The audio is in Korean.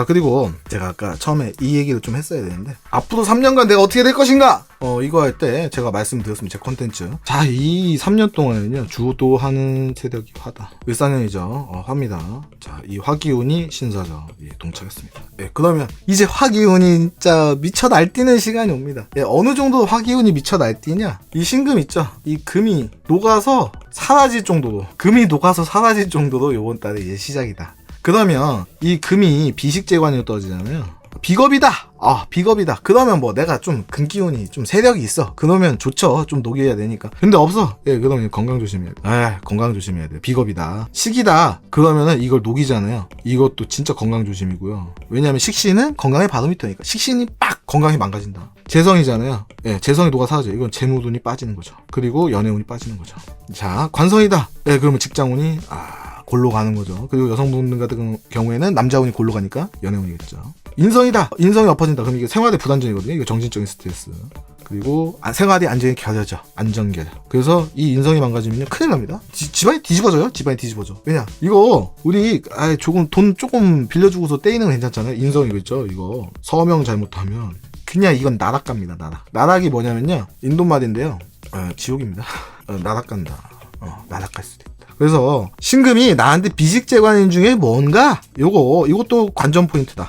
아, 그리고 제가 아까 처음에 이 얘기를 좀 했어야 되는데 앞으로 3년간 내가 어떻게 될 것인가? 어 이거 할 때 제가 말씀드렸습니다. 제 컨텐츠. 자, 이 3년 동안은요. 주도하는 세력이 화다. 을사년이죠. 어, 화입니다. 자, 이 화기운이 신사죠. 예, 동차겠습니다. 예, 그러면 이제 화기운이 진짜 미쳐 날뛰는 시간이 옵니다. 예, 어느 정도 화기운이 미쳐 날뛰냐? 이 신금 있죠. 이 금이 녹아서 사라질 정도로 금이 녹아서 사라질 정도로 요번 달에 이제 시작이다. 그러면 이 금이 비식재관으로 떨어지잖아요. 비겁이다. 아, 비겁이다. 그러면 뭐 내가 좀 근기운이 좀 세력이 있어. 그러면 좋죠. 좀 녹여야 되니까. 근데 없어. 예, 그러면 건강 조심해야 돼. 아, 건강 조심해야 돼. 비겁이다. 식이다. 그러면은 이걸 녹이잖아요. 이것도 진짜 건강 조심이고요. 왜냐면 식신은 건강의 바로미터니까. 식신이 빡 건강이 망가진다. 재성이잖아요. 예, 재성이 녹아 사라져. 이건 재무운이 빠지는 거죠. 그리고 연애운이 빠지는 거죠. 자, 관성이다. 예, 그러면 직장운이 아, 골로 가는 거죠. 그리고 여성분들 같은 경우에는 남자운이 골로 가니까 연애운이겠죠. 인성이다. 인성이 엎어진다. 그럼 이게 생활의 불안정이거든요. 이거 정신적인 스트레스. 그리고 아, 생활이 안정이 결여져. 안정결. 그래서 이 인성이 망가지면 큰일 납니다. 지- 집안이 뒤집어져요. 집안이 뒤집어져. 왜냐? 이거 우리 아 조금 돈 조금 빌려주고서 떼이는 건 괜찮잖아요. 인성 이거 있죠. 이거 서명 잘못하면 그냥 이건 나락 갑니다. 나락. 나락이 뭐냐면요. 인도말인데요. 어, 지옥입니다. 어, 나락 간다. 어, 나락 갈 수도. 그래서 신금이 나한테 비식재관인 중에 뭔가 요거 이것도 관전 포인트다.